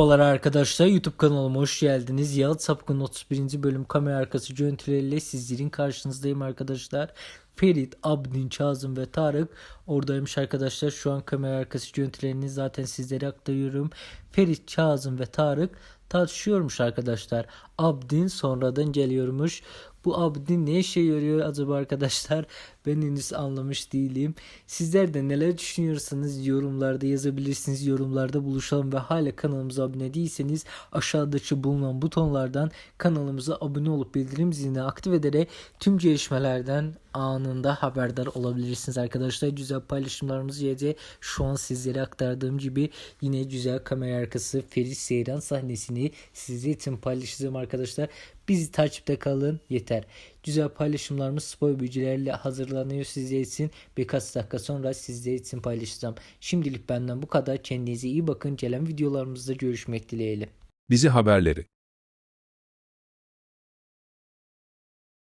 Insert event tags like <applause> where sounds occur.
Merhabalar arkadaşlar YouTube kanalıma hoş geldiniz. Yalıt Sapkın 31. bölüm kamera arkası görüntüleriyle sizlerin karşınızdayım arkadaşlar. Ferit, Abdin, Çazım ve Tarık oradaymış arkadaşlar. Şu an kamera arkası görüntülerini zaten sizlere aktarıyorum. Ferit, Çazım ve Tarık tartışıyormuş arkadaşlar. Abdin sonradan geliyormuş. Bu Abdin ne işe yarıyor acaba arkadaşlar? <laughs> Ben henüz anlamış değilim. Sizler de neler düşünüyorsanız yorumlarda yazabilirsiniz. Yorumlarda buluşalım ve hala kanalımıza abone değilseniz aşağıdaki bulunan butonlardan kanalımıza abone olup bildirim zilini aktif ederek tüm gelişmelerden anında haberdar olabilirsiniz arkadaşlar. Güzel paylaşımlarımız gelecek. Şu an sizlere aktardığım gibi yine güzel kamera arkası Ferit Seyran sahnesini sizler için paylaşacağım arkadaşlar. Bizi takipte kalın yeter. Güzel paylaşımlarımız spor bilgilerle hazırlanıyor sizler için. Birkaç dakika sonra sizler için paylaşacağım. Şimdilik benden bu kadar. Kendinize iyi bakın. Gelen videolarımızda görüşmek dileğiyle. Dizi haberleri